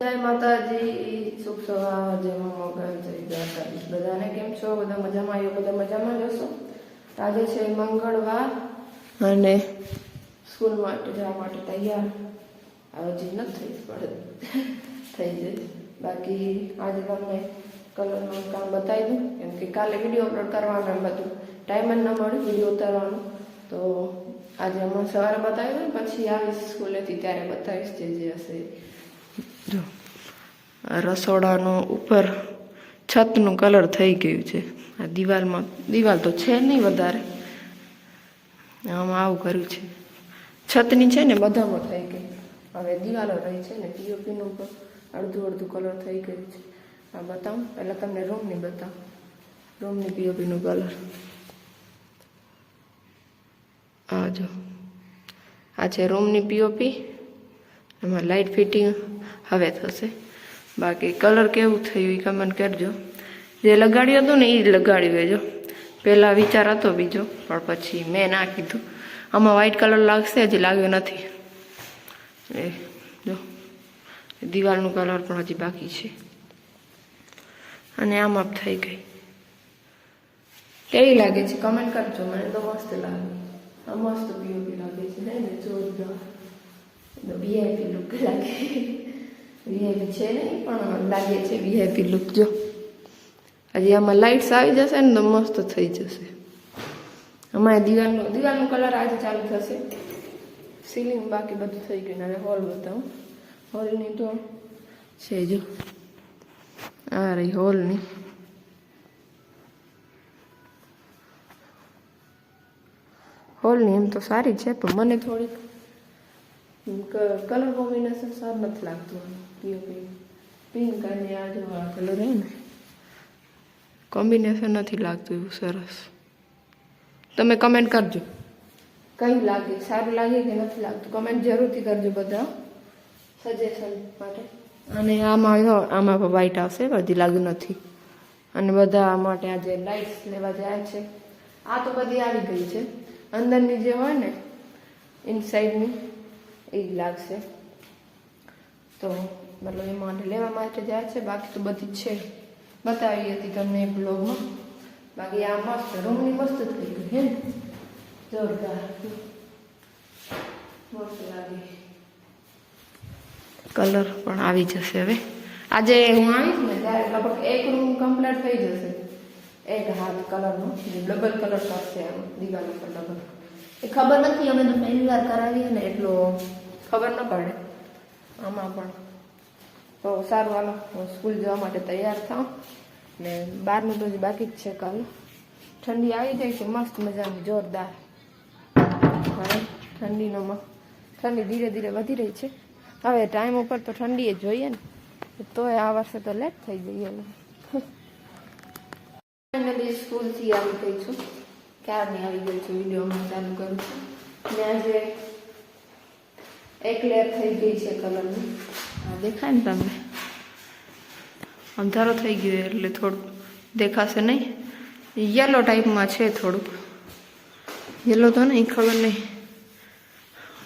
જય માતાજી શુભ સવાર જય મંગળ જય દ્વારકાધીશ બધાને કેમ છો? બધા મજામાં? આવ્યો બધા મજામાં જશો આજે છે મંગળવાર અને સ્કૂલ માટે જવા માટે તૈયાર. હવે હજી નથી થઈ પડે. થઈ જાય બાકી આજે તમને કલરનું કામ બતાવી દઉં કેમ કે કાલે વીડિયો અપલોડ કરવાનો એમ બધું ટાઈમ જ ન મળે વીડિયો ઉતારવાનો. તો આજે હમણાં સવારે બતાવી દઉં પછી આવીશ સ્કૂલેથી ત્યારે બતાવીશ જે જે હશે. જો રસોડાનો ઉપર છતનું કલર થઈ ગયું છે. આ દિવાલમાં, દિવાલ તો છે નહીં વધારે. આમાં આવું કર્યું છે. છતની છે ને બધામાં થઈ ગઈ. હવે દિવાલો રહી છે ને પીઓપીનું પણ અડધું અડધું કલર થઈ ગયું છે. આ બતાવું. પહેલાં તમને રૂમની બતાવું. રૂમની પીઓપીનું કલર. આ જો. આ છે રૂમની પીઓપી એમાં લાઇટ ફિટિંગ હવે થશે. બાકી કલર કેવું થયું એ કમેન્ટ કરજો. જે લગાડ્યું હતું ને એ જ લગાડ્યું દેજો પહેલાં વિચાર હતો બીજો, પણ પછી મેં ના કીધું. આમાં વ્હાઇટ કલર લાગશે હજી લાગ્યો નથી. એ, જો. દિવાલનું કલર પણ હજી બાકી છે. અને આમાં જ થઈ ગઈ. કેવી લાગે છે? કમેન્ટ કરજો. મને તો મસ્ત લાગે. મસ્ત પીઓપી લાગે છે. ને જોરદાર. વીઆઈપી લુક લાગે. વીઆઈપી છે નહીં પણ લાગે છે વીઆઈપી લુક જો. હજી આમાં લાઇટ્સ આવી જશે ને તો મસ્ત થઈ જશે. અમારે દિવાલનો દિવાલનો કલર આજે ચાલુ થશે. સીલિંગ બાકી બધું થઈ ગયું હવે હોલ બતાવું હોલની તો છે જો. આ રહી હોલની હોલની એમ તો સારી છે, પણ મને થોડીક કલર કોમ્બિનેશન સારું નથી લાગતું પીઓપી પિંક અને આ જો આ કલર હોય ને કોમ્બિનેશન નથી લાગતું એવું સરસ તમે કમેન્ટ કરજો કયું લાગે સારું લાગે કે નથી લાગતું કમેન્ટ જરૂરથી કરજો બધા સજેશન માટે અને આમાં આમાં વ્હાઈટ આવશે હજી લાગ્યું નથી અને બધા માટે આ જે લાઇટ્સ લેવા જાય છે આ તો બધી આવી ગઈ છે અંદરની જે હોય ને ઇનસાઇડની એ લાગશે. તો મતલબ એ માટે લેવા માટે જાય છે. બાકી તો બધી છે. બતાવી હતી તમને એક બ્લોગમાં. બાકી આ મસ્ત રૂમની મસ્ત થઈ ગઈ હે ને? જોરદાર. મસ્ત લાગે. કલર પણ આવી જશે હવે. આજે હું આવીશ ને ત્યારે લગભગ એક રૂમ કમ્પ્લીટ થઈ જશે. એક હાથ કલરનો. ડબલ કલર કરશે આમ દિવાલ ઉપર ડબલ એ ખબર નથી અમે તો પહેલી વાર કરાવીએ ને એટલો ખબર ન પડે. આમાં પણ. તો સારું હાલો. હું સ્કૂલ જવા માટે તૈયાર થાઉં. ને બહારનું તો હજી બાકી જ છે કાલ. ઠંડી આવી જાય છે મસ્ત મજાની જોરદાર. હવે ઠંડીનો ઠંડી ધીરે ધીરે વધી રહી છે. હવે ટાઈમ ઉપર તો ઠંડી એ જોઈએ ને. તોય આ વર્ષે તો લેટ થઈ જઈએ ફાઇનલી સ્કૂલથી આવી ગઈ છું. ક્યારની આવી ગઈ છું? વિડીયોમાં ચાલુ કરું છું. ને આજે એક લેયર થઈ ગઈ છે કલરની. દેખાય ને તમને? અંધારો થઈ ગયો એટલે થોડું દેખાશે નહીં. યલો ટાઈપમાં છે થોડુંક. યલો તો નહીં, ખબર નહીં.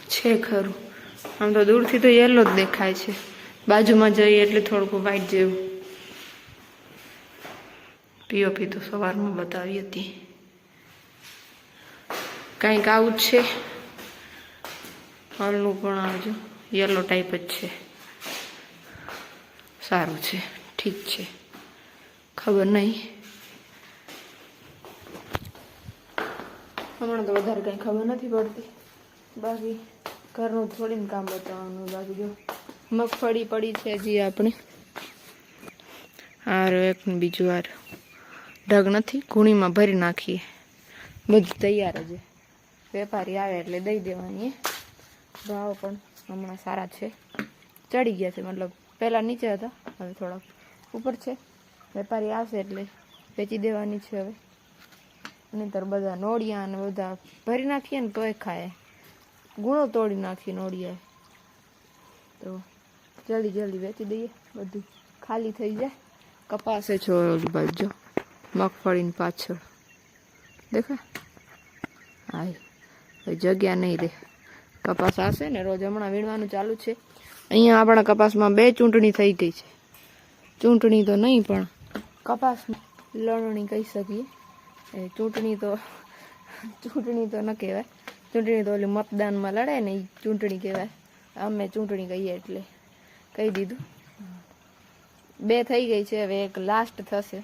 છે ખરું. આમ તો દૂરથી તો યલો જ દેખાય છે. બાજુમાં જઈએ એટલે થોડુંક વ્હાઈટ જેવું. પીઓપી તો સવારમાં બતાવી હતી. કંઈક આવું છે. હોલનું પણ આવજો યલો ટાઈપ જ છે. સારું છે, ઠીક છે. ખબર નહીં. હમણાં તો વધારે કંઈ ખબર નથી પડતી. બાકી ઘરનું થોડીને કામ બતાવવાનું બાકી જો. મગફળી પડી છે હજી આપણે. આ એક બીજું આરો ઢગ નથી, ગુણીમાં ભરી નાખીએ. બધું તૈયાર જ વેપારી આવે એટલે દઈ દેવાની. ભાવ પણ હમણાં સારા છે. ચડી ગયા છે, મતલબ પહેલાં નીચે હતા, હવે થોડાક ઉપર છે. વેપારી આવશે એટલે વેચી દેવાની છે હવે. નહીતર બધા નોળિયા અને બધા ભરી નાખીએ ને તોય ખાય. ગુણો તોડી નાખીએ નોળિયા તો જલ્દી જલ્દી વેચી દઈએ. બધું ખાલી થઈ જાય. કપાસે છો ઓલી બાજુ. મગફળીની પાછળ. દેખાય? હા જગ્યા નહીં રહે. કપાસ આવશે ને રોજ હમણાં વીણવાનું ચાલુ છે. અહીંયા આપણા કપાસમાં બે ચૂંટણી થઈ ગઈ છે. ચૂંટણી તો નહીં, પણ કપાસ લણણી કહી શકીએ. એ ચૂંટણી તો ચૂંટણી તો ન કહેવાય. ચૂંટણી તો ઓલી મતદાનમાં લડે ને એ ચૂંટણી કહેવાય. અમે ચૂંટણી કહીએ એટલે કહી દીધું. બે થઈ ગઈ છે, હવે એક લાસ્ટ થશે.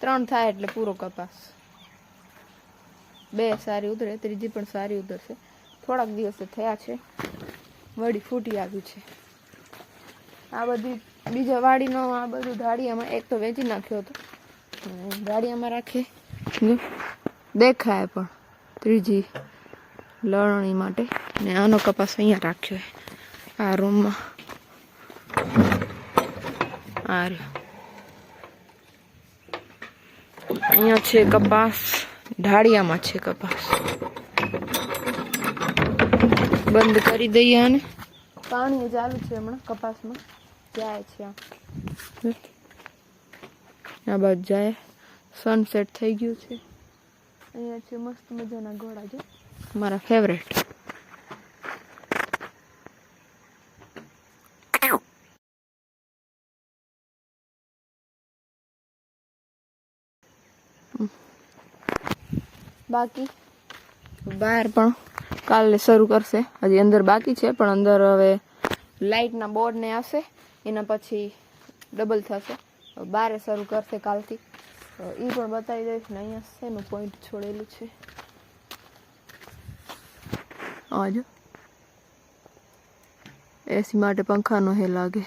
ત્રણ થાય એટલે પૂરો કપાસ. બે સારી ઉતરે, ત્રીજી પણ સારી ઉતરશે. થોડાક દિવસે થયા છે. વળી ફૂટી આવ્યું છે. આ બધી બીજા વાડીનો આ બધું ઢાળિયામાં એક તો વેચી નાખ્યો હતો. ધાડિયામાં રાખે. દેખાય પણ ત્રીજી લણણી માટે. ને આનો કપાસ અહીંયા રાખ્યો આ રૂમમાં. આ અહીંયા છે કપાસ. ઢાળિયામાં છે કપાસ. બંધ કરી દઈએ અને પાણી ચાલુ છે હમણાં કપાસમાં. જાય છે આ. બાજુ જાય. સનસેટ થઈ ગયું છે. અહીંયા છે મસ્ત મજાના ઘોડા છે મારા ફેવરેટ બાકી? બહાર પણ. કાલે શરૂ કરશે. હજી અંદર બાકી છે, પણ અંદર હવે લાઇટના બોર્ડને આવશે. એના પછી ડબલ થશે. બારે શરૂ કરશે કાલથી. એ પણ બતાવી દઈશ ને અહીંયા શેનું પોઈન્ટ છોડેલું છે. આજ એસી માટે પંખાનો હે લાગે.